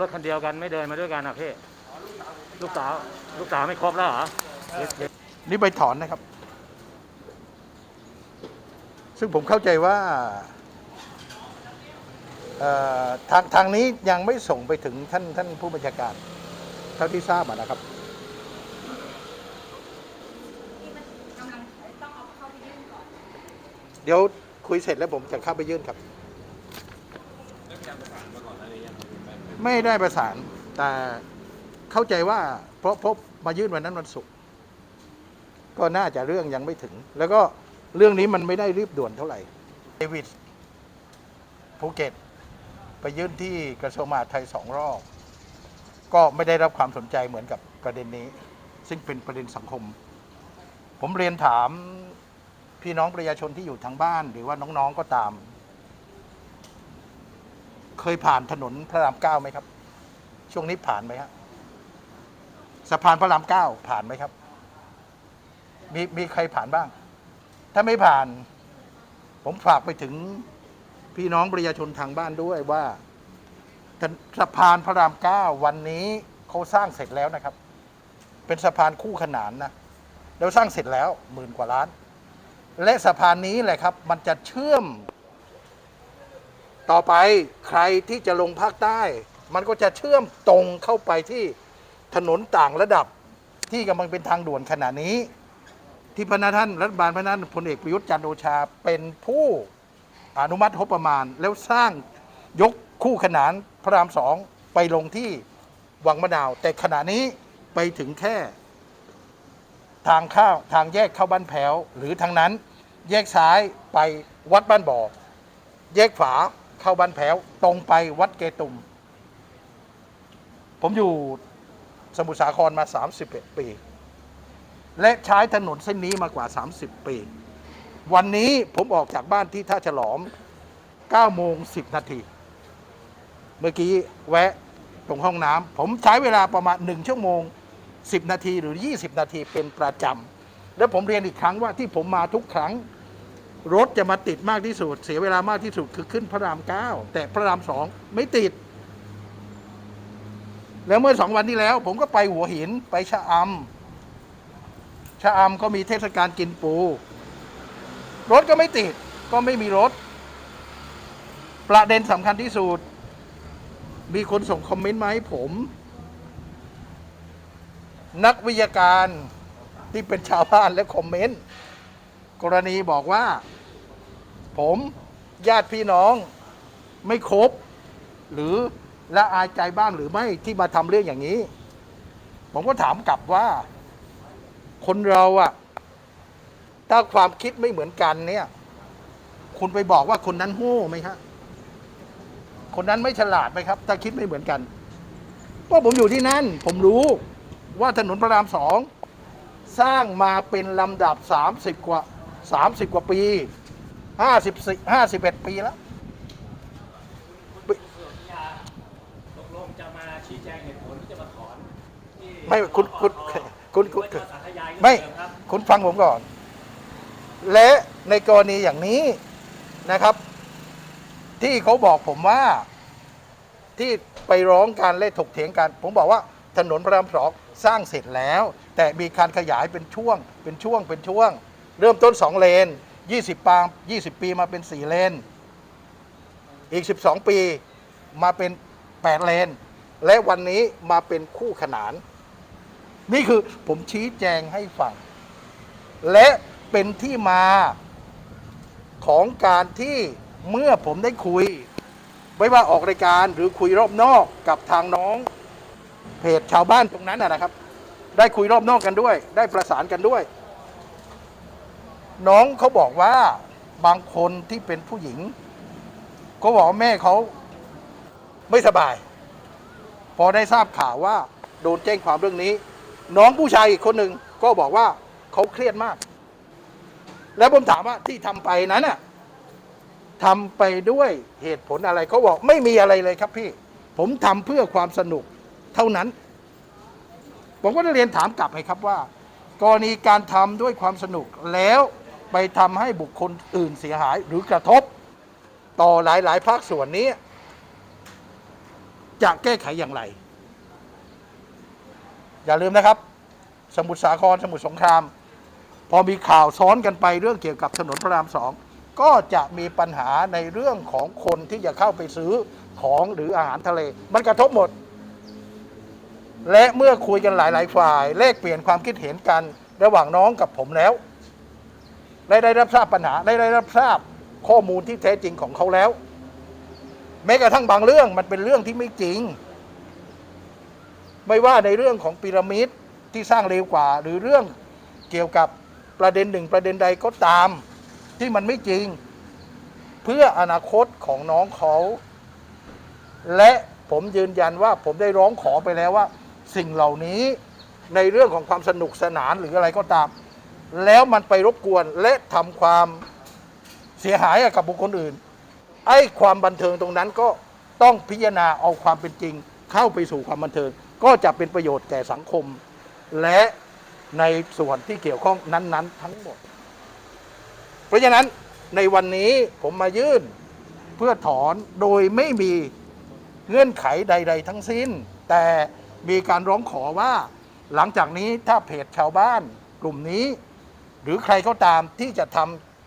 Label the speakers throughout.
Speaker 1: รถคันเดียวกันไม่เดินมาด้วยกันอะพี่ลูกสาว ลูกสาวไม่ครบแล้วเหรอเดี๋ยวเดี๋ยว
Speaker 2: นี่ใบถอนนะครับ ซึ่งผมเข้าใจว่าเอ่อทางทางนี้ยังไม่ส่งไปถึงท่านท่านผู้บัญชาการ เท่าที่ทราบอะนะครับ
Speaker 3: ที่มันกำลังต้องเอาเข้าไปยื่นก่อน
Speaker 2: เดี๋ยวคุยเสร็จแล้วผมจะเข้าไปยื่นครับ ไม่ได้ประสาน แต่เข้าใจว่า เพราะพราะมายื่นวันนั้นวันศุกร์ก็น่าจะเรื่องยังไม่ถึง แล้วก็เรื่องนี้มันไม่ได้รีบด่วนเท่าไหร่เดวิดภูเก็ต ไปยื่นที่กระทรวงมหาดไทยสองรอบ ก็ไม่ได้รับความสนใจเหมือนกับประเด็นนี้ ซึ่งเป็นประเด็นสังคม ผมเรียนถามพี่น้องประชาชนที่อยู่ทางบ้าน หรือว่าน้องๆก็ตาม เคยผ่านถนนพระรามเก้าไหมครับ ช่วงนี้ผ่านไหมครับสะพานพระรามเก้าผ่านไหมครับ มีมีใครผ่านบ้าง ถ้าไม่ผ่าน ผมฝากไปถึงพี่น้องประชาชนทางบ้านด้วยว่าสะพานพระรามเก้าวันนี้เขาสร้างเสร็จแล้วนะครับ เป็นสะพานคู่ขนานนะแล้วสร้างเสร็จแล้วหมื่นกว่าล้าน และสะพานนี้แหละครับ มันจะเชื่อม ต่อไปใครที่จะลงภาคใต้ มันก็จะเชื่อมตรงเข้าไปที่ถนนต่างระดับที่กำลังเป็นทางด่วนขณะนี้ ที่พระนาท่านรัฐบาลพระนาท่านพลเอกประยุทธ์จันทร์โอชาเป็นผู้อนุมัติงบประมาณ แล้วสร้างยกคู่ขนานพระรามสองไปลงที่วังมะนาว แต่ขณะนี้ไปถึงแค่ทางเข้าทางแยกเข้าบ้านแพ้ว หรือทางนั้นแยกซ้ายไปวัดบ้านบ่อ แยกขวา เข้าบ้านแพ้วตรงไปวัดเกตุม ผมอยู่สมุทรสาครมา 31 ปี และใช้ถนนเส้นนี้มากว่า 30 ปี วันนี้ผมออกจากบ้านที่ท่าฉลอม9โมง10 นาที เมื่อกี้แวะตรงห้องน้ำผมใช้เวลาประมาณ 1 ชั่วโมง 10 นาทีหรือ 20 นาทีเป็นประจำและผมเรียนอีกครั้งว่าที่ผมมาทุกครั้ง รถจะมาติดมากที่สุด เสียเวลามากที่สุดคือขึ้นพระรามเก้าแต่พระรามสองไม่ติด แล้วเมื่อสองวันที่แล้ว ผมก็ไปหัวหินไปชะอำชะอำก็มีเทศกาลกินปู รถก็ไม่ติด ก็ไม่มีรถ ประเด็นสำคัญที่สุด มีคนส่งคอมเมนต์มาให้ผม นักวิทยาการที่เป็นชาวบ้านและคอมเมนต์ กรณีบอกว่า ผมญาติพี่น้องไม่ครบ หรือละอายใจบ้างหรือไม่ที่มาทำเรื่องอย่างนี้ ผมก็ถามกลับว่า คนเราอะถ้าความคิดไม่เหมือนกันเนี่ย คุณไปบอกว่าคนนั้นโง่ไหมครับคนนั้นไม่ฉลาดไหมครับ ถ้าคิดไม่เหมือนกันเพราะผมอยู่ที่นั่น ผมรู้ว่าถนนพระรามสองสร้างมาเป็นลำดับ 30 กว่า 30 กว่าปี50 51 ปีแล้ว
Speaker 1: ตกลงจะมาชี้แจงเหตุผลที่จะมาถอนที่
Speaker 2: ไม่คุณคุณคุณคุณ
Speaker 1: หรือว่าจะสาธยาย
Speaker 2: ไม่
Speaker 1: เดิครับ
Speaker 2: คุณฟังผมก่อน และในกรณีอย่างนี้นะครับ ที่เขาบอกผมว่าที่ไปร้องการเล่ถกเถียงกัน ผมบอกว่าถนนพระรามสองสร้างเสร็จแล้ว แต่มีการขยายเป็นช่วง เป็นช่วงเป็นช่วง เริ่มต้น 2 เลน 20ปาง20 ปีมาเป็น 4 เลน อีก 12 ปีมาเป็น 8 เลน และวันนี้มาเป็นคู่ขนาน นี่คือผมชี้แจงให้ฟัง และเป็นที่มาของการที่เมื่อผมได้คุย ไม่ว่าออกรายการหรือคุยรอบนอกกับทางน้องเพจชาวบ้านตรงนั้นนะนะครับ ได้คุยรอบนอกกันด้วย ได้ประสานกันด้วย น้องเขาบอกว่าบางคนที่เป็นผู้หญิงเขาบอกว่าแม่เขาไม่สบาย พอได้ทราบข่าวว่า โดนแจ้งความเรื่องนี้ น้องผู้ชายอีกคนหนึ่งก็บอกว่าเขาเครียดมาก แล้วผมถามว่าที่ทำไปนั้นน่ะทำไปด้วยเหตุผลอะไรเขาบอกไม่มีอะไรเลยครับพี่ ผมทำเพื่อความสนุกเท่านั้น ผมก็ได้เรียนถามกลับไปครับว่า กรณีการทำด้วยความสนุกแล้ว ไปทำให้บุคคลอื่นเสียหายหรือกระทบ ต่อหลาย ๆ ภาคส่วนนี้ จะแก้ไขอย่างไร อย่าลืมนะครับ สมุทรสาครสมุทรสงคราม พอมีข่าวซ้อนกันไปเรื่องเกี่ยวกับถนนพระรามสองก็จะมีปัญหาในเรื่องของคนที่จะเข้าไปซื้อของหรืออาหารทะเล มันกระทบหมด และเมื่อคุยกันหลาย ๆ ฝ่ายแลกเปลี่ยนความคิดเห็นกันระหว่างน้องกับผมแล้ว และได้รับทราบปัญหาได้ได้รับทราบข้อมูลที่แท้จริงของเขาแล้ว แม้กระทั่งบางเรื่องมันเป็นเรื่องที่ไม่จริง ไม่ว่าในเรื่องของพีระมิดที่สร้างเร็วกว่า หรือเรื่องเกี่ยวกับประเด็นหนึ่งประเด็นใดก็ตามที่มันไม่จริง เพื่ออนาคตของน้องเขา และผมยืนยันว่าผมได้ร้องขอไปแล้วว่า สิ่งเหล่านี้ในเรื่องของความสนุกสนานหรืออะไรก็ตาม แล้วมันไปรบกวนและทำความเสียหายกับบุคคลอื่น ไอ้ความบันเทิงตรงนั้นก็ต้องพิจารณาเอาความเป็นจริง เข้าไปสู่ความบันเทิง ก็จะเป็นประโยชน์แก่สังคม และในส่วนที่เกี่ยวข้องนั้น ๆ ทั้งหมด เพราะฉะนั้นในวันนี้ผมมายื่นเพื่อถอนโดยไม่มีเงื่อนไขใด ๆ ทั้งสิ้น แต่มีการร้องขอว่าหลังจากนี้ถ้าเพจชาวบ้านกลุ่มนี้ หรือใครก็ตามที่จะท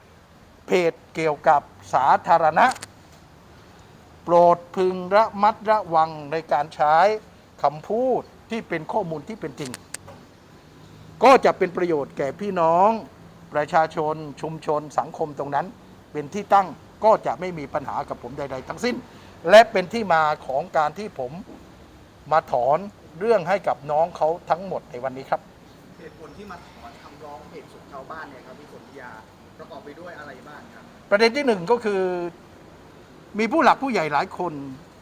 Speaker 2: ำเพจเกี่ยวกับสาธารณะ โปรดพึงระมัดระวังในการใช้คำพูดที่เป็นข้อมูลที่เป็นจริง ก็จะเป็นประโยชน์แก่พี่น้อง ประชาชนชุมชนสังคมตรงนั้น เป็นที่ตั้งก็จะไม่มีปัญหากับผมใด ๆ ทั้งสิ้น และเป็นที่มาของการที่ผมมาถอนเรื่องให้กับน้องเขาทั้งหมดในวันนี้ครับ
Speaker 4: เหตุผลที่มาถ ร้องเพจสุขชาวบ้านเนี่ยครับพี่สนธยาประกอบไปด้วยอะไรบ้างครับ
Speaker 2: ประเด็นที่หนึ่งก็คือ มีผู้หลักผู้ใหญ่หลายคน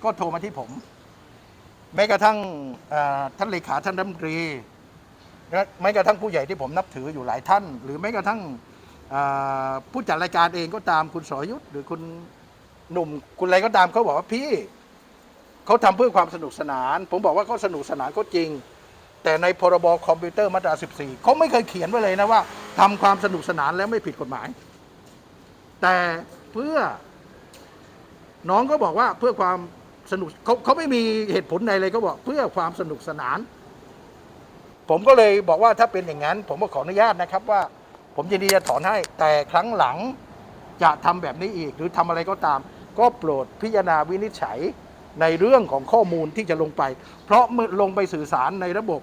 Speaker 2: ก็โทรมาที่ผม แม้กระทั่งเอ่อท่านเลขาท่านรัฐมนตรีและแม้กระทั่งผู้ใหญ่ที่ผมนับถืออยู่หลายท่าน หรือแม้กระทั่งเอ่อผู้จัดรายการเองก็ตามคุณสรยุทธหรือคุณหนุ่มคุณอะไรก็ตามเขาบอกว่าพี่เขาทำเพื่อความสนุกสนาน ผมบอกว่าเขาสนุกสนานก็จริง แต่ในพรบคอมพิวเตอร์มาตรา 14 เขาไม่เคยเขียนไว้เลยนะว่าทำความสนุกสนานแล้วไม่ผิดกฎหมาย แต่เพื่อ น้องก็บอกว่าเพื่อความสนุกเขาเขาไม่มีเหตุผลใดเลยเขาบอกเพื่อความสนุกสนาน ผมก็เลยบอกว่าถ้าเป็นอย่างนั้น ผมก็ขออนุญาตนะครับว่า ผมยินดีจะถอนให้ แต่ครั้งหลังจะทำแบบนี้อีก หรือทำอะไรก็ตาม ก็โปรดพิจารณาวินิจฉัย ในเรื่องของข้อมูลที่จะลงไป เพราะเมื่อลงไปสื่อสารในระบบ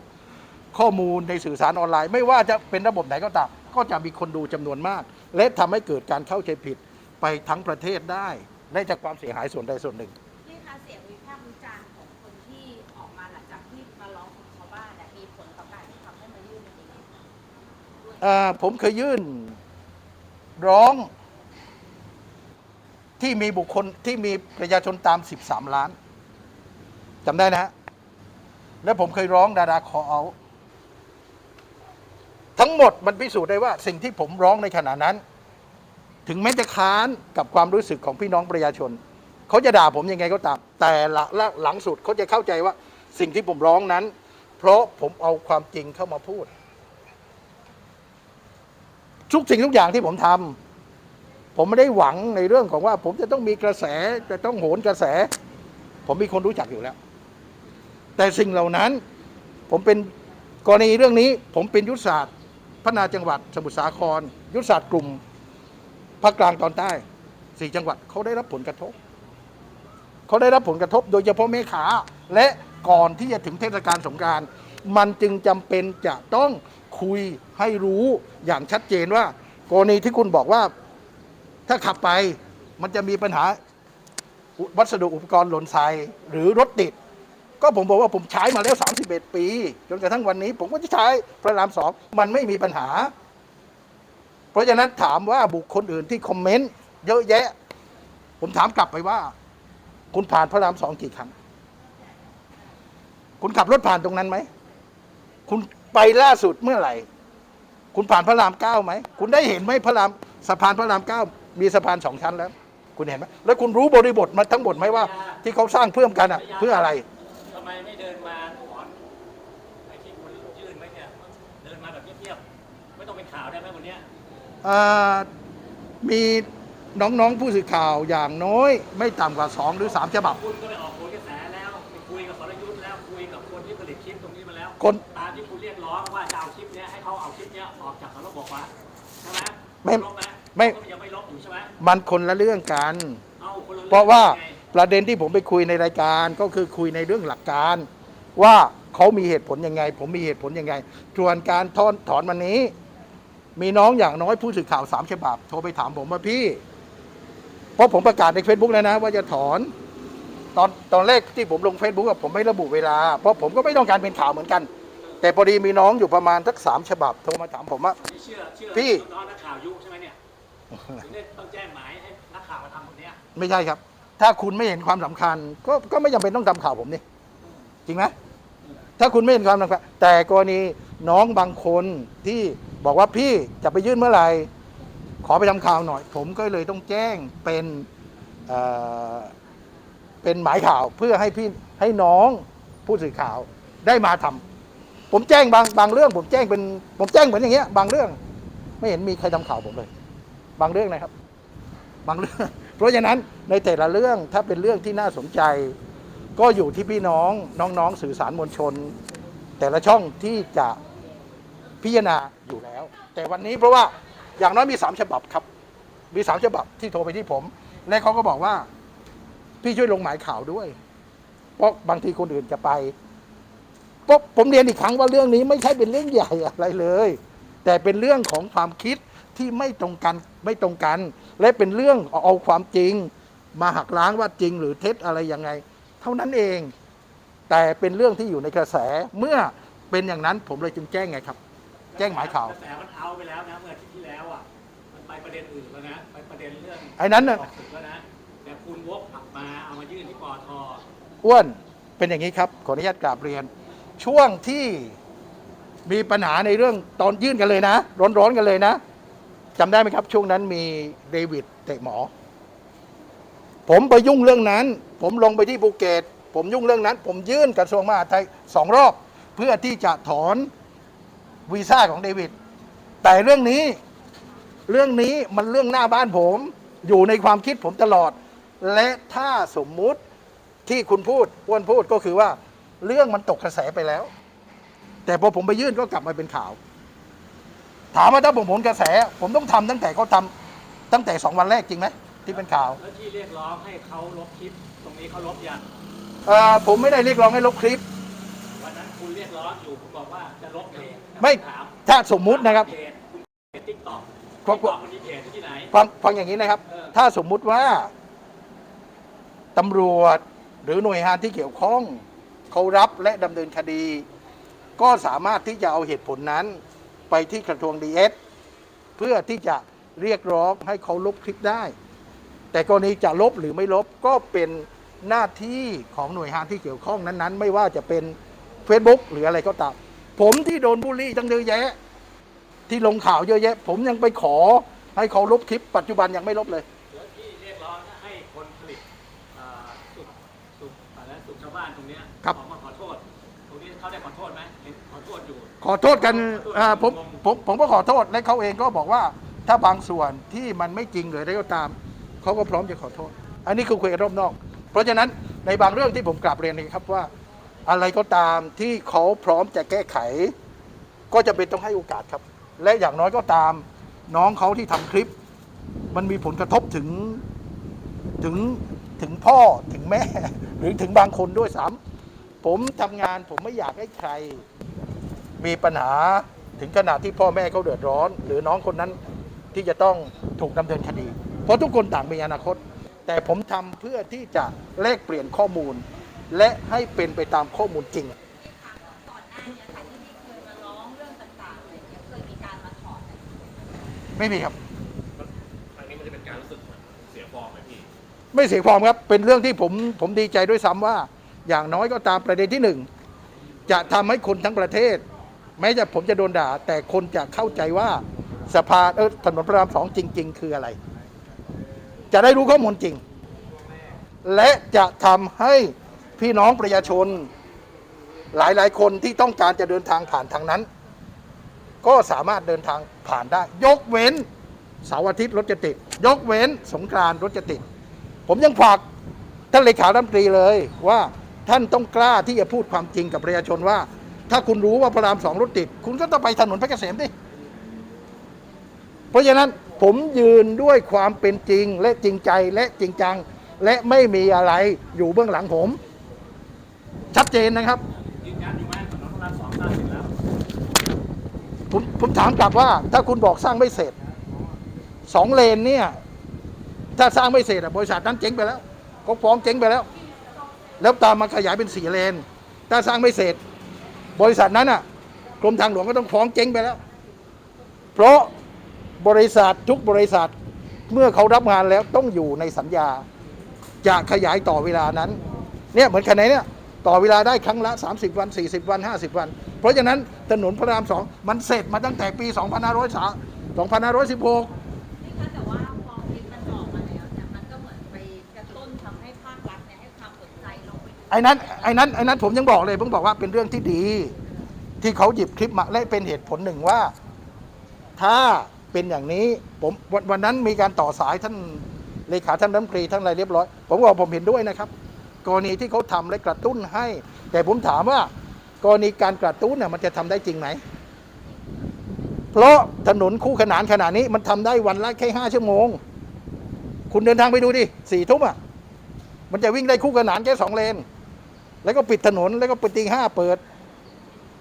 Speaker 2: ข้อมูลในสื่อสารออนไลน์ ไม่ว่าจะเป็นระบบไหนก็ตามก็จะมีคนดูจำนวนมาก และทำให้เกิดการเข้าใจผิดไปทั้งประเทศได้และจากความเสียหายส่วนใดส่วนหนึ่ง
Speaker 3: นี่คะเสียงวิพากษ์วิจารณ์ของคนที่ออกมาหลังจากที่มาร้องของชาวบ้านเนี่ยมีผลต่อการที่ทำให้มายื่นอันนี้ไหมคะด้วย
Speaker 2: เอ่อผมเคยยื่นร้องที่มีบุคคลที่มีประชาชนตาม 13 ล้าน จำได้นะฮะ แล้วผมเคยร้องดาราคอเอา ทั้งหมดมันพิสูจน์ได้ว่า สิ่งที่ผมร้องในขณะนั้น ถึงแม้จะค้านกับความรู้สึกของพี่น้องประชาชน เขาจะด่าผมยังไงก็ตาม แต่ละละหลังสุดเขาจะเข้าใจว่าสิ่งที่ผมร้องนั้น เพราะผมเอาความจริงเข้ามาพูด ทุกสิ่งทุกอย่างที่ผมทำผมไม่ได้หวังในเรื่องของว่า ผมจะต้องมีกระแสจะต้องโหนกระแส ผมมีคนรู้จักอยู่แล้ว แต่สิ่งเหล่านั้นผมเป็นกรณีเรื่องนี้ ผมเป็นยุทธศาสตร์พัฒนาจังหวัดสมุทรสาคร ยุทธศาสตร์กลุ่มภาคกลางตอนใต้สี่จังหวัดเขาได้รับผลกระทบเขาได้รับผลกระทบ โดยเฉพาะเมขา และก่อนที่จะถึงเทศกาลสงการ มันจึงจำเป็นจะต้องคุยให้รู้อย่างชัดเจนว่า กรณีที่คุณบอกว่า ถ้าขับไปมันจะมีปัญหาวัสดุอุปกรณ์หล่นทรายหรือรถติด ก็ผมบอกว่าผมใช้มาแล้ว 31 ปี จนกระทั่งวันนี้ ผมก็จะใช้พระรามสองมันไม่มีปัญหา เพราะฉะนั้นถามว่าบุคคลอื่นที่คอมเมนต์เยอะแยะ ผมถามกลับไปว่า คุณผ่านพระรามสองกี่ครั้ง คุณขับรถผ่านตรงนั้นไหม คุณไปล่าสุดเมื่อไหร่ คุณผ่านพระรามเก้าไหม คุณได้เห็นไหมพระรามสะพานพระรามเก้ามีสะพานสองชั้นแล้ว คุณเห็นไหมแล้วคุณรู้บริบทมาทั้งหมดไหมว่า ที่เขาสร้างเพิ่มกันอะ เพื่ออะไร
Speaker 1: ไมไม่เดินมาถอนไอ้ที่คุณยื่นไว้เนี่ยเดินมาแบบเงียบๆไม่ต้องเป็นข่าวได้ไหมวันเนี้ย
Speaker 2: อ่ามีน้องๆผู้สื่อข่าวอย่างน้อย ไม่ต่ำกว่าสองหรือสามฉบับ
Speaker 1: คุณก็ไปออกโหนกระแสแล้วไปคุยแล้วคุยกับคนที่ผลิตคลิปตรงนี้มาแล้ว
Speaker 2: คน
Speaker 1: ตามที่คุณเรียกร้องว่าจะเอาคลิปเนี้ยให้เขาเอาคลิปเนี้ยออกจากสารบอกว่าใช่ไหม
Speaker 2: ไม่
Speaker 1: ลบไหม
Speaker 2: ไม่
Speaker 1: ก็ยังไม่ลบอยู่ใช่ไหม
Speaker 2: มันคนละเรื่องกัน
Speaker 1: เอาคนละอง
Speaker 2: เพราะว่า
Speaker 1: ไง
Speaker 2: ประเด็นที่ผมไปคุยในรายการก็คือคุยในเรื่องหลักการ ว่าเขามีเหตุผลยังไง ผมมีเหตุผลยังไงส่วนการถอนถอนวันนี้ มีน้องอย่างน้อยผู้สื่อข่าวสามฉบับโทรไปถามผมว่าพี่ เพราะผมประกาศใน Facebook แล้วนะ ว่าจะถอน ตอนตอนแรกที่ผมลง Facebook อะผมไม่ระบุเวลา เพราะผมก็ไม่ต้องการเป็นข่าวเหมือนกัน แต่พอดีมีน้องอยู่ประมาณสักสามฉบับโทรมาถามผมว่า
Speaker 1: นี่เชื่อเชื่อ
Speaker 2: พี่
Speaker 1: น้องๆนักข่าวยุใช่ไหมเนี่ยถึงได้ต้องแจ้งหมายให้นักข่าวมาทำตรงเนี้ย
Speaker 2: ไม่ใช่ครับ ถ้าคุณไม่เห็นความสำคัญ ก็ก็ไม่จำเป็นต้องทำข่าวผมนี่จริงไหมถ้าคุณไม่เห็นความสำคัญแต่กรณีน้องบางคนที่บอกว่าพี่จะไปยื่นเมื่อไหร่ขอไปทำข่าวหน่อย ผมก็เลยต้องแจ้งเป็นเเป็นหมายข่าวเพื่อให้พี่ให้น้องผู้สื่อข่าวได้มาทำผมแจ้งบางบางเรื่อง ผมแจ้งเป็นผมแจ้งเหมือนอย่างเงี้ย บางเรื่อง ไม่เห็นมีใครทำข่าวผมเลย บางเรื่องนะครับ บางเรื่อง เพราะฉะนั้นในแต่ละเรื่องถ้าเป็นเรื่องที่น่าสนใจ ก็อยู่ที่พี่น้องน้องๆสื่อสารมวลชน แต่ละช่องที่จะพิจารณาอยู่แล้ว แต่วันนี้เพราะว่าอย่างน้อยมีสามฉบับครับ มีสามฉบับที่โทรไปที่ผม และเขาก็บอกว่า พี่ช่วยลงหมายข่าวด้วย เพราะบางทีคนอื่นจะไปเพราะผมเรียนอีกครั้งว่าเรื่องนี้ไม่ใช่เป็นเรื่องใหญ่อะไรเลย แต่เป็นเรื่องของความคิดที่ไม่ตรงกันไม่ตรงกัน และเป็นเรื่องเอาเอาความจริง มาหักล้างว่าจริงหรือเท็จอะไรยังไง เท่านั้นเอง แต่เป็นเรื่องที่อยู่ในกระแสเมื่อเป็นอย่างนั้นผมเลยจึงแจ้งไงครับ แจ้งหมายข่าว
Speaker 1: กระแสมันเอาไปแล้วนะเมื่ออาทิตย์ที่แล้วอะมันไปประเด็นอื่นแล้วนะไปประเด็นเรื่อง
Speaker 2: ไอ้นั้นน่ะ
Speaker 1: ออกศึกแล้วนะแต่คุณวกกลับมาเอามายื่นที่ปอท
Speaker 2: อ้วนเป็นอย่างนี้ครับ ขออนุญาตกราบเรียน ช่วงที่มีปัญหาในเรื่องตอนยื่นกันเลยนะ ร้อนๆกันเลยนะ จำได้ไหมครับ ช่วงนั้นมีเดวิดเตะหมอ ผมไปยุ่งเรื่องนั้น ผมลงไปที่ภูเก็ตผมยุ่งเรื่องนั้น ผมยื่นกระทรวงมหาดไทยสองรอบ เพื่อที่จะถอนวีซ่าของเดวิดแต่เรื่องนี้เรื่องนี้มันเรื่องหน้าบ้านผม อยู่ในความคิดผมตลอด และถ้าสมมุติที่คุณพูดอ้วนพูดก็คือว่าเรื่องมันตกกระแสไปแล้ว แต่พอผมไปยื่นก็กลับมาเป็นข่าว ถามว่าถ้าผมผลกระแส ผมต้องทำตั้งแต่เขาทำตั้งแต่สองวันแรกจริงไหมที่เป็นข่าว
Speaker 1: แล้วที่เรียกร้องให้เขาลบคลิปตรงนี้เขาลบยัง
Speaker 2: เอ่อผมไม่ได้เรียกร้องให้ลบคลิป
Speaker 1: วันนั้นคุณเรียกร้องอยู่คุณบอกว่าจะลบเพจ
Speaker 2: ไม่
Speaker 1: ถาม
Speaker 2: ถ้าสมมุตินะครับ
Speaker 1: เพจคุณเพจติ๊กต็อก
Speaker 2: ครั
Speaker 1: ติ๊
Speaker 2: บ
Speaker 1: กต็อกมันมีเพจที่ไหน
Speaker 2: ฟังฟังอย่างนี้นะครับ
Speaker 1: เออ
Speaker 2: ถ้าสมมุติว่าตำรวจหรือหน่วยงานที่เกี่ยวข้องเขารับและดำเนินคดี ก็สามารถที่จะเอาเหตุผลนั้น ไปที่กระทรวงดีเอสเพื่อที่จะเรียกร้องให้เขาลบคลิปได้ แต่กรณีจะลบหรือไม่ลบก็เป็นหน้าที่ของหน่วยงานที่เกี่ยวข้องนั้น ๆ ไม่ว่าจะเป็น Facebook หรืออะไรก็ตามผมที่โดนบูลลี่ตั้งเยอะแยะ ที่ลงข่าวเยอะแยะ ผมยังไปขอให้เขาลบคลิป ปัจจุบันยังไม่ลบเลย
Speaker 1: แล้วที่เรียกร้องให้คนผลิตเอ่อสุขสุขอะไรสุขชาวบ้านตรงเนี้ย
Speaker 2: ครับ ขอโทษกันอ่าผมผมผมก็ขอโทษและเขาเองก็บอกว่าถ้าบางส่วนที่มันไม่จริงหรืออะไรก็ตามเขาก็พร้อมจะขอโทษ อันนี้คือคุยกันรอบนอก เพราะฉะนั้นในบางเรื่องที่ผมกลับเรียนนะครับว่า อะไรก็ตามที่เขาพร้อมจะแก้ไข ก็จะเป็นต้องให้โอกาสครับ และอย่างน้อยก็ตามน้องเขาที่ทำคลิป มันมีผลกระทบถึงถึงถึงพ่อถึงแม่ หรือถึงบางคนด้วยซ้ำผมทำงานผมไม่อยากให้ใคร มีปัญหาถึงขนาดที่พ่อแม่เขาเดือดร้อน หรือน้องคนนั้นที่จะต้องถูกดำเนินคดี เพราะทุกคนต่างมีอนาคต แต่ผมทำเพื่อที่จะแลกเปลี่ยนข้อมูล และให้เป็นไปตามข้อมูลจริง
Speaker 3: ก่อนหน้านี้ค่ะที่พี่เคยมาร้องเรื่องต่างๆอะไรอย่างเงี้ยเคยมีการมาถอนอะไร
Speaker 2: ไม่มีครับ
Speaker 5: ครั้งนี้มันจะเป็นการรู้สึกเหมือนเสียฟอร์มไหมพี่
Speaker 2: ไม่เสียความครับ เป็นเรื่องที่ผมผมดีใจด้วยซ้ำว่า อย่างน้อยก็ตามประเด็นที่หนึ่งจะทำให้คนทั้งประเทศ แม้จะผมจะโดนด่า แต่คนจะเข้าใจว่าสภาเออถนนพระรามสองจริง ๆ คืออะไร จะได้รู้ข้อมูลจริง และจะทำให้พี่น้องประชาชนหลายๆ คนที่ต้องการจะเดินทางผ่านทางนั้น ก็สามารถเดินทางผ่านได้ ยกเว้นเสาร์อาทิตย์รถจะติด ยกเว้นสงกรานต์รถจะติด ผมยังฝากท่านเลขาธิการตรีเลยว่าท่านต้องกล้าที่จะพูดความจริงกับประชาชนว่า ถ้าคุณรู้ว่าพระรามสองรถติด คุณก็ต้องไปถนนพชรเกษมดิเพราะฉะนั้นผมยืนด้วยความเป็นจริงและจริงใจและจริงจัง และไม่มีอะไรอยู่เบื้องหลังผม ชัดเจนนะครับ
Speaker 1: ยืนยันอยู่ไหมถนนพระรามสองสร้างเสร็จแล้ว
Speaker 2: ผมผมถามกลับว่า ถ้าคุณบอกสร้างไม่เสร็จสองเลนเนี่ยถ้าสร้างไม่เสร็จบริษัทนั้นเจ๊งไปแล้วเขาฟ้องเจ๊งไปแล้ว แล้วตามมาขยายเป็นสี่เลน ถ้าสร้างไม่เสร็จ บริษัทนั้นอะกรมทางหลวงก็ต้องฟ้องเจ๊งไปแล้ว เพราะบริษัททุกบริษัทเมื่อเขารับงานแล้วต้องอยู่ในสัญญา จะขยายต่อเวลานั้น เนี่ยเหมือนคันไหนเนี่ยต่อเวลาได้ครั้งละ 30 วัน 40 วัน 50 วัน เพราะฉะนั้นถนนพระรามสองมันเสร็จมาตั้งแต่ปี 2503 2516
Speaker 3: อ้นั้นไอ้
Speaker 2: นั้นไอ้นั้นผมยังบอกเลยผมบอกว่าเป็นเรื่องที่ดี ที่เขาหยิบคลิปมาและเป็นเหตุผลหนึ่งว่า ถ้าเป็นอย่างนี้ผมวันวันนั้นมีการต่อสายท่านเลขาท่านรัฐมนตรีท่านอะไรเรียบร้อย ผมบอกผมเห็นด้วยนะครับ กรณีที่เขาทำและกระตุ้นให้ แต่ผมถามว่า กรณีการกระตุ้นน่ะมันจะทำได้จริงไหมเพราะถนนคู่ขนานขนาดนี้มันทำได้วันละแค่ห้าชั่วโมง คุณเดินทางไปดูดิสี่ทุ่มอะมันจะวิ่งได้คู่ขนานแค่สองเลน แล้วก็ปิดถนนแล้วก็ปิดตีห้าเปิด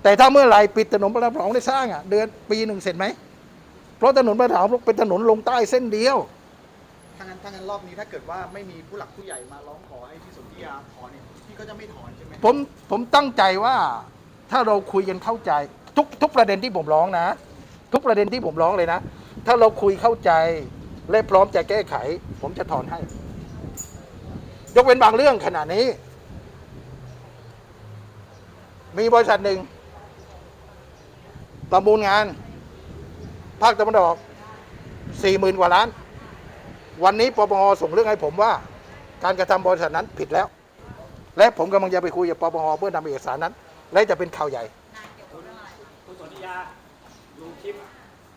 Speaker 2: แต่ถ้าเมื่อไหร่ปิดถนนพระรามสองได้สร้างอะ เดือนปีหนึ่งเสร็จไหมเพราะถนนพระรามสองเป็นถนนลงใต้เส้นเดียว
Speaker 4: ถ้างั้นถ้างั้นรอบนี้ถ้าเกิดว่าไม่มีผู้หลักผู้ใหญ่มาร้องขอให้พี่สนธิยาถอนเนี่ยพี่ก็จะไม่ถอนใช่ไหม
Speaker 2: ผมผมตั้งใจว่าถ้าเราคุยกันเข้าใจ ทุกทุกประเด็นที่ผมร้องนะ ทุกประเด็นที่ผมร้องเลยนะ ถ้าเราคุยเข้าใจและพร้อมจะแก้ไข ผมจะถอนให้ ยกเว้นบางเรื่องขนาดนี้ มีบริษัทหนึ่งประมูลงาน ภาคตะวันออกสี่หมื่นกว่าล้าน วันนี้ปปงส่งเรื่องให้ผมว่า การกระทำบริษัทนั้นผิดแล้ว และผมกำลังจะไปคุยกับปปงเพื่อนำเอกสารนั้น และจะเป็นข่าวใหญ่
Speaker 3: งานเกี่ยวกับเรื่องอะไร
Speaker 1: คุณสนธิยาดูคลิป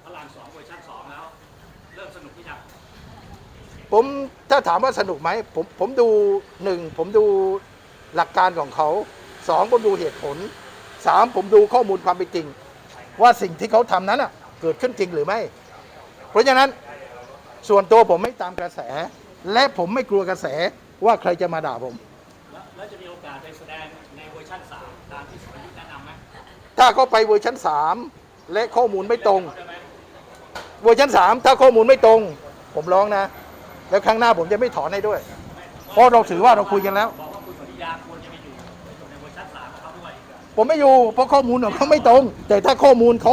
Speaker 1: พระรามสองเวอร์ชันสองแล้ว เริ่มสนุกที่ยัง
Speaker 2: ผมถ้าถามว่าสนุกไหมผมผมดูหนึ่งผมดูหลักการของเขา สองผมดูเหตุผลสามผมดูข้อมูลความเป็นจริง ว่าสิ่งที่เขาทำนั้นอะเกิดขึ้นจริงหรือไม่ เพราะฉะนั้นส่วนตัวผมไม่ตามกระแส และผมไม่กลัวกระแสว่าใครจะมาด่าผม
Speaker 1: แล้วแล้วจะมีโอกาสไปแสดงในเวอร์ชันสามตามที่สมยุทธ์แนะนำไหม
Speaker 2: ถ้าเขาไปเวอร์ชันสามและข้อมูลไม่ตรง
Speaker 1: ได้ไหม
Speaker 2: เวอร์ชันสามถ้าข้อมูลไม่ตรง ผมร้องนะ แล้วครั้งหน้าผมจะไม่ถอนให้ด้วย เพราะเราถือว่าเราคุยกันแล้ว
Speaker 1: บอกว่าคุณสนธิยาคว
Speaker 2: ผมไม่อยู่เพราะข้อมูลของเขาไม่ตรง แต่ถ้าข้อมูลเขา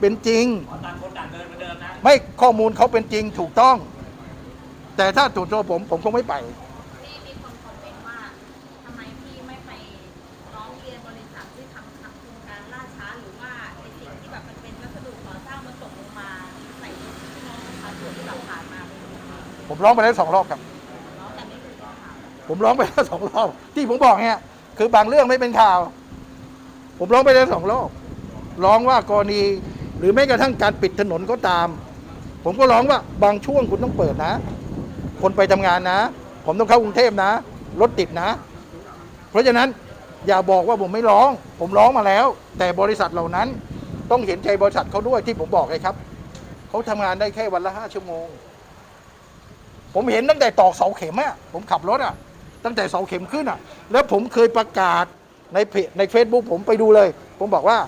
Speaker 2: เป็นจริง
Speaker 1: ขอต่างคนต่างเดินเหมือนเดิมนะ
Speaker 2: ไม่ข้อมูลเขาเป็นจริงถูกต้อง แต่ถ้าถูกตัวผมผมคงไม่ไป
Speaker 3: ที่มีคนคอมเมนต์ว่าทำไมพี่ไม่ไปร้องเรียนบริษัทที่ทำทำโครงการล่าช้าหรือว่าไอ้สิ่งที่แบบมันเป็นวัสดุก่อสร้างมันตกลงมาใส่พี่น้องประชาชนที่แบบผ่านมาเป็นยังไง
Speaker 2: ผมร้องไปแล้วสองรอบครับ
Speaker 3: เนาะแต่ไม่เป็นข่าว
Speaker 2: ผมร้องไปแล้วสองรอบที่ผมบอกเนี่ยคือบางเรื่องไม่เป็นข่าว ผมร้องไปแล้วสองรอบร้องว่ากรณี หรือแม้กระทั่งการปิดถนนก็ตาม ผมก็ร้องว่าบางช่วงคุณต้องเปิดนะ คนไปทำงานนะ ผมต้องเข้ากรุงเทพนะรถติดนะ เพราะฉะนั้นอย่าบอกว่าผมไม่ร้อง ผมร้องมาแล้ว แต่บริษัทเหล่านั้นต้องเห็นใจบริษัทเขาด้วยที่ผมบอกไงครับเขาทำงานได้แค่วันละห้าชั่วโมง ผมเห็นตั้งแต่ตอกเสาเข็มอะผมขับรถอะตั้งแต่เสาเข็มขึ้นอะแล้วผมเคยประกาศ ในเพจใน Facebook ผมไปดูเลย ผมบอกว่า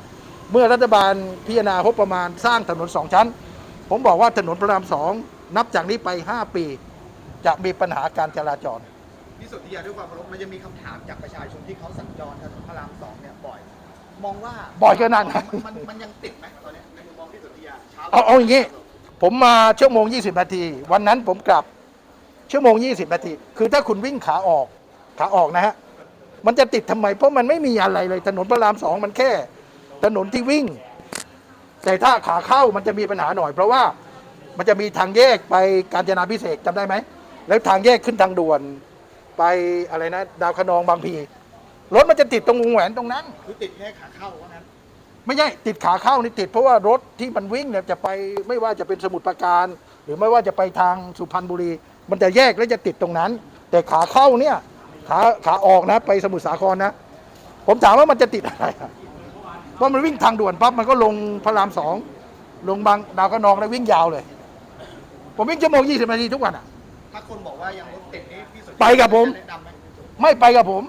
Speaker 2: เมื่อรัฐบาลพิจารณางบประมาณสร้างถนนสองชั้น ผมบอกว่าถนนพระรามสองนับจากนี้ไป 5 ปี จะมีปัญหาการจราจร
Speaker 4: พี่สนธิยาด้วยความเคารพมันจะมีคำถามจากประชาชนที่เขาสัญจรถนนพระรามสองเนี่ยบ่อย มองว่า
Speaker 2: บ่อยขนาดไหน
Speaker 4: มันมันมันยังติดไหมตอนเนี้ยในมุมมองพี่สนธิยาช้
Speaker 2: เอาเอาอย่างงี้ ผมมาชั่วโมง 20 นาที วันนั้นผมกลับชั่วโมง 20 นาที คือถ้าคุณวิ่งขาออกขาออกนะฮะ มันจะติดทำไม เพราะมันไม่มีอะไรเลย ถนนพระรามสองมันแค่ ถนนที่วิ่ง แต่ถ้าขาเข้ามันจะมีปัญหาหน่อย เพราะว่ามันจะมีทางแยกไปกาญจนาพิเศษกจำได้ไหม แล้วทางแยกขึ้นทางด่วน ไปอะไรนะ ดาวคะนองบางพีรถมันจะติดตรงวงแหวนตรงนั้น
Speaker 4: คือติดแค่ขาเข้าว่างั้น
Speaker 2: ไม่ใช่ติดขาเข้านี่ติดเพราะว่ารถที่มันวิ่งเนี่ยจะไปไม่ว่าจะเป็นสมุทรปราการ หรือไม่ว่าจะไปทางสุพรรณบุรี มันจะแยกแล้วจะติดตรงนั้น แต่ขาเข้าเนี่ย ขาขาออกนะไปสมุทรสาครนะ ผมถามว่ามันจะติดอะไรอะเพราะมันวิ่งทางด่วนปั๊บมันก็ลงพระรามสองลงบางดาวกระนองแล้ววิ่งยาวเลย ผมวิ่งชั่วโมงยี่สิบนาทีทุกวันอะ
Speaker 4: ถ้าคนบอกว่ายังรถติดนี่พี่สนธิ
Speaker 2: ไปกับผม
Speaker 4: แนะนำไหม
Speaker 2: ไม่ไปกับผม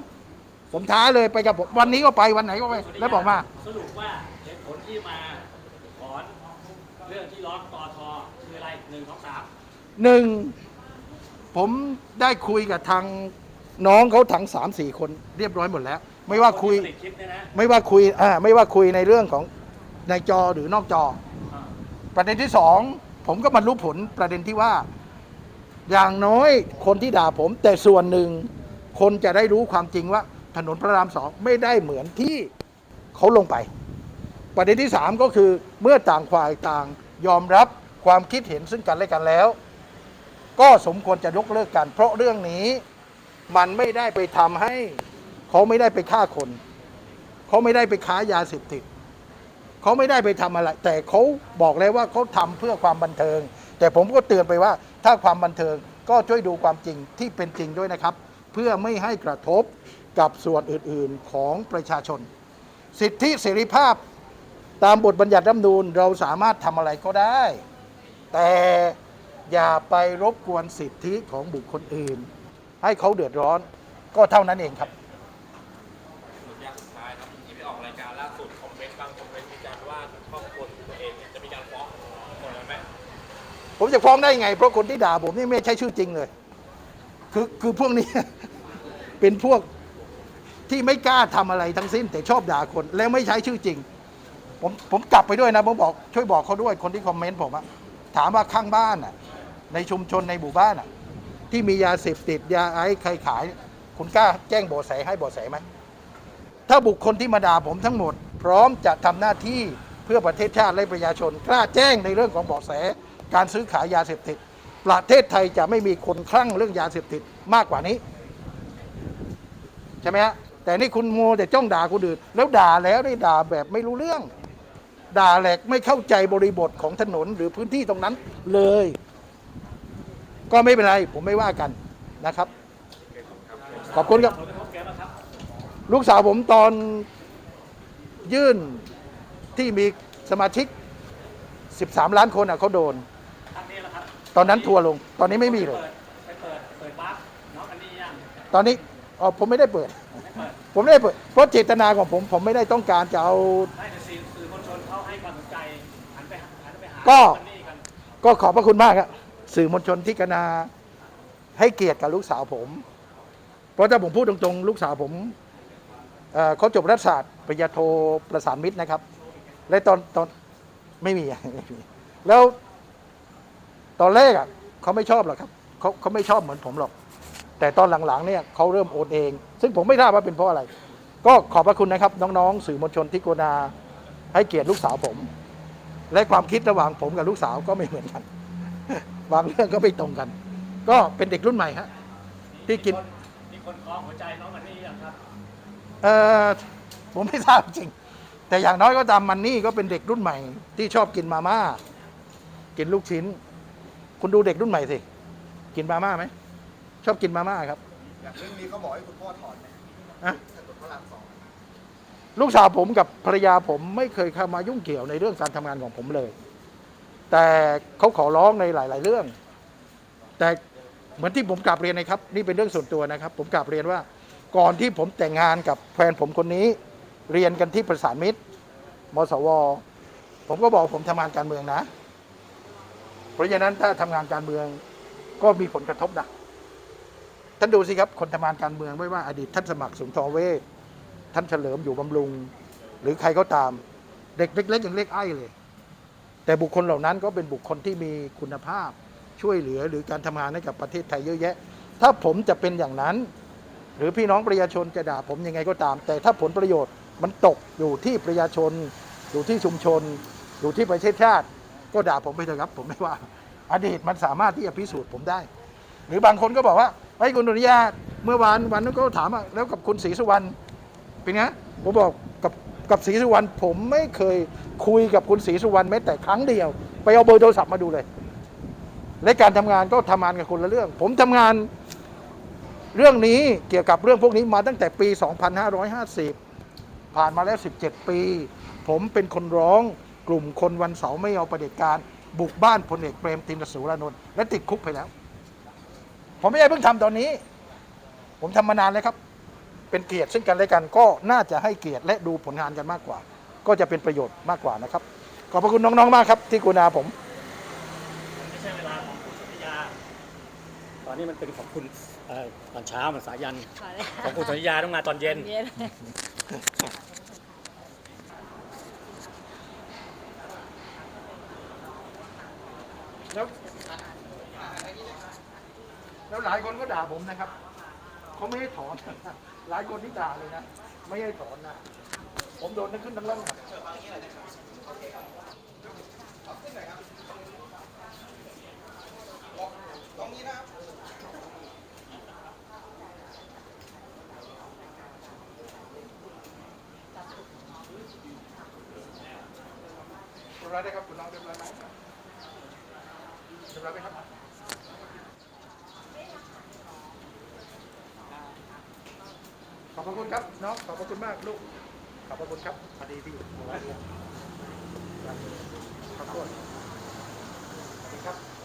Speaker 2: ผมท้าเลยไปกับผมวันนี้ก็ไปวันไหนก็ไปแล้วบอกมา
Speaker 1: สรุปว่าเหตุผลที่มาถอนเรื่องที่ร้องปอทคืออะไรหนึ่งสองสาม
Speaker 2: หนึ่งผมได้คุยกับทาง น้องเขาทั้งสามสี่คนเรียบร้อยหมดแล้ว ไม่ว่าคุย
Speaker 1: นที่ผลิตคลิปเนี่ยนะ
Speaker 2: ไม่ว่าคุยอ่าไม่ว่าคุยในเรื่องของในจอหรือนอกจอ
Speaker 1: อ่า
Speaker 2: ประเด็นที่สองผมก็มารู้ผลประเด็นที่ว่า อย่างน้อยคนที่ด่าผม แต่ส่วนหนึ่ง คนจะได้รู้ความจริงว่า ถนนพระรามสองไม่ได้เหมือนที่เขาลงไป ประเด็นที่สามก็คือเมื่อต่างฝ่ายต่างยอมรับความคิดเห็นซึ่งกันและกันแล้ว ก็สมควรจะยกเลิกกัน เพราะเรื่องนี้ มันไม่ได้ไปทำให้ เขาไม่ได้ไปฆ่าคน เขาไม่ได้ไปค้ายาเสพติด เขาไม่ได้ไปทำอะไร แต่เขาบอกแล้วว่าเขาทำเพื่อความบันเทิง แต่ผมก็เตือนไปว่า ถ้าความบันเทิงก็ช่วยดูความจริงที่เป็นจริงด้วยนะครับ เพื่อไม่ให้กระทบกับส่วนอื่นๆของประชาชน สิทธิเสรีภาพตามบทบัญญัติรัฐธรรมนูญเราสามารถทำอะไรก็ได้ แต่อย่าไปรบกวนสิทธิของบุคคลอื่น ให้เขาเดือดร้อนก็เท่านั้นเองครับ
Speaker 5: สุดยอดสุดท้ายครับที่ไปออกรายการล่าสุดคอมเมนต์บางคอมเมนต์มีการว่าครอบครัวตัวเองเนี่ยจะมีการฟ้องคนนั้นไหม
Speaker 2: ผมจะฟ้องได้ไง เพราะคนที่ด่าผมนี่ไม่ใช่ชื่อจริงเลย คือคือพวกนี้ เป็นพวกที่ไม่กล้าทำอะไรทั้งสิ้น แต่ชอบด่าคนแล้วไม่ใช้ชื่อจริง ผมผมกลับไปด้วยนะผมบอกช่วยบอกเขาด้วยคนที่คอมเมนต์ผมอะถามว่าข้างบ้านอะในชุมชนในหมู่บ้านอะ ที่มียาเสพติดยาไอซ์ใครขาย คุณกล้าแจ้งเบาะแสให้เบาะแสไหมถ้าบุคคลที่มาด่าผมทั้งหมด พร้อมจะทำหน้าที่เพื่อประเทศชาติและประชาชน กล้าแจ้งในเรื่องของเบาะแส การซื้อขายยาเสพติด ประเทศไทยจะไม่มีคนคลั่งเรื่องยาเสพติดมากกว่านี้ ใช่ไหมฮะแต่นี่คุณโมแต่จ้องด่าคนอื่น แล้วด่าแล้วได้ด่าแบบไม่รู้เรื่อง ด่าแหลกไม่เข้าใจบริบทของถนนหรือพื้นที่ตรงนั้นเลย ก็ไม่เป็นไร ผมไม่ว่ากันนะครับ ขอบคุณครับ
Speaker 1: ผลกระทบแกบ้างครับ
Speaker 2: ลูกสาวผมตอนยื่นที่มีสมาชิก 13 ล้านคนอะเขาโดน
Speaker 1: ครั้งนี้แหละครับ
Speaker 2: ตอนนั้นทัวร์ลง ตอนนี้ไม่มีเลย
Speaker 1: ไปเปิดเปิดวาร์ปน้องอันนี้ยัง
Speaker 2: ตอนนี้อ๋อผมไม่ได้เปิด
Speaker 1: ไม่เปิด
Speaker 2: ผมไม่ได้เปิด เพราะเจตนาของผม ผมไม่ได้ต้องการจะเอา
Speaker 1: ไม่แต่สื่อสื่อมวลชนเขาให้ความสนใจหันไปหันไปหา
Speaker 2: ก็
Speaker 1: อันนี้กัน
Speaker 2: ก็ขอบพระคุณมากครับ สื่อมวลชนที่กนาให้เกียรติกับลูกสาวผม เพราะถ้าผมพูดตรงๆ ลูกสาวผมเเขาจบรัฐศาสตร์ปริญญาโทประสานมิตรนะครับ และตอนตอนไม่มีไม่มี แล้วตอนแรกอะเขาไม่ชอบหรอกครับเขาเขาไม่ชอบเหมือนผมหรอก แต่ตอนหลังๆเนี่ยเขาเริ่มโอนเอง ซึ่งผมไม่ทราบว่าเป็นเพราะอะไร ก็ขอบพระคุณนะครับ น้องๆ สื่อมวลชนที่กนาให้เกียรติลูกสาวผม และความคิดระหว่างผมกับลูกสาวก็ไม่เหมือนกัน บางเรื่องก็ไม่ตรงกัน ก็เป็นเด็กรุ่นใหม่ฮะที่กิน
Speaker 1: มีคนคล้องหัวใจน้องอันนี้ยังครับ
Speaker 2: เออผมไม่ทราบจริง แต่อย่างน้อยก็ตามมันนี่ก็เป็นเด็กรุ่นใหม่ ที่ชอบกินมาม่ากินลูกชิ้น คุณดูเด็กรุ่นใหม่สิกินมาม่าไหมชอบกินมาม่าครับ
Speaker 4: อย่างเรื่องนี้เขาบอกให้คุณพ่อถอนไหม
Speaker 2: อะ
Speaker 4: ถนนพระรามสอง
Speaker 2: ลูกสาวผมกับภรรยาผมไม่เคยเข้ามายุ่งเกี่ยวในเรื่องการทำงานของผมเลย แต่เขาขอร้องในหลาย ๆ เรื่อง แต่เหมือนที่ผมกลับเรียนนะครับ นี่เป็นเรื่องส่วนตัวนะครับ ผมกลับเรียนว่า ก่อนที่ผมแต่งงานกับแฟนผมคนนี้ เรียนกันที่ประสานมิตรมสว ผมก็บอกผมทำงานการเมืองนะ เพราะฉะนั้นถ้าทำงานการเมืองก็มีผลกระทบนะท่านดูสิครับ คนทำงานการเมืองไม่ว่าอดีตท่านสมัครสุนทรเวชท่านเฉลิมอยู่บำรุง หรือใครก็ตาม เด็กเล็กๆยังเล็กไอ้เลย แต่บุคคลเหล่านั้นก็เป็นบุคคลที่มีคุณภาพช่วยเหลือหรือการทำงานให้กับประเทศไทยเยอะแยะ ถ้าผมจะเป็นอย่างนั้น หรือพี่น้องประชาชนจะด่าผมยังไงก็ตาม แต่ถ้าผลประโยชน์มันตกอยู่ที่ประชาชน อยู่ที่ชุมชน อยู่ที่ประเทศชาติ ก็ด่าผมไปเถอะครับ ผมไม่ว่า อดีตมันสามารถที่จะพิสูจน์ผมได้ หรือบางคนก็บอกว่าไอ้คุณอนุญาตเมื่อวานวันนั้นก็ถามว่าแล้วกับคุณศรีสุวรรณเป็นไงผมบอก กับศรีสุวรรณผมไม่เคยคุยกับคุณศรีสุวรรณแม้แต่ครั้งเดียว ไปเอาเบอร์โทรศัพท์มาดูเลย และการทำงานก็ทำงานกับคนละเรื่อง ผมทำงานเรื่องนี้เกี่ยวกับเรื่องพวกนี้มาตั้งแต่ปี 2550 ผ่านมาแล้ว 17 ปี ผมเป็นคนร้องกลุ่มคนวันเสาร์ไม่เอาประเด็จการบุกบ้านพลเอกเปรมตินสุรานนท์และติดคุกไปแล้ว ผมไม่ได้เพิ่งทำตอนนี้ ผมทำมานานแล้วครับ เป็นเกียรติซึ่งกันและกันก็น่าจะให้เกียรติและดูผลงานกันมากกว่า ก็จะเป็นประโยชน์มากกว่านะครับ ขอบพระคุณน้องๆมากครับ ที่กรุณาผม
Speaker 1: ไม่ใช่เวลาของคุณสัญญาตอนนี้มันเป็นของคุณเอ่อตอนเช้ามันสายัน ของคุณสัญญาต้องมาตอนเย็น
Speaker 3: เย็น
Speaker 2: แล้วแล้วหลายคนก็ด่าผมนะครับเขาไม่ให้ถอน หลายคนที่ด่าเลยนะ ไม่ให้ถอนนะ ผมโดนทั้งขึ้นทั้งล่องครับเรียบร้อยได้ครับ คุณน้องเรียบร้อยไหมเรียบร้อยไหมครับ น้องขอบพระคุณมากลูก ขอบพระคุณครับพอดีพี่ขอบคุณครับ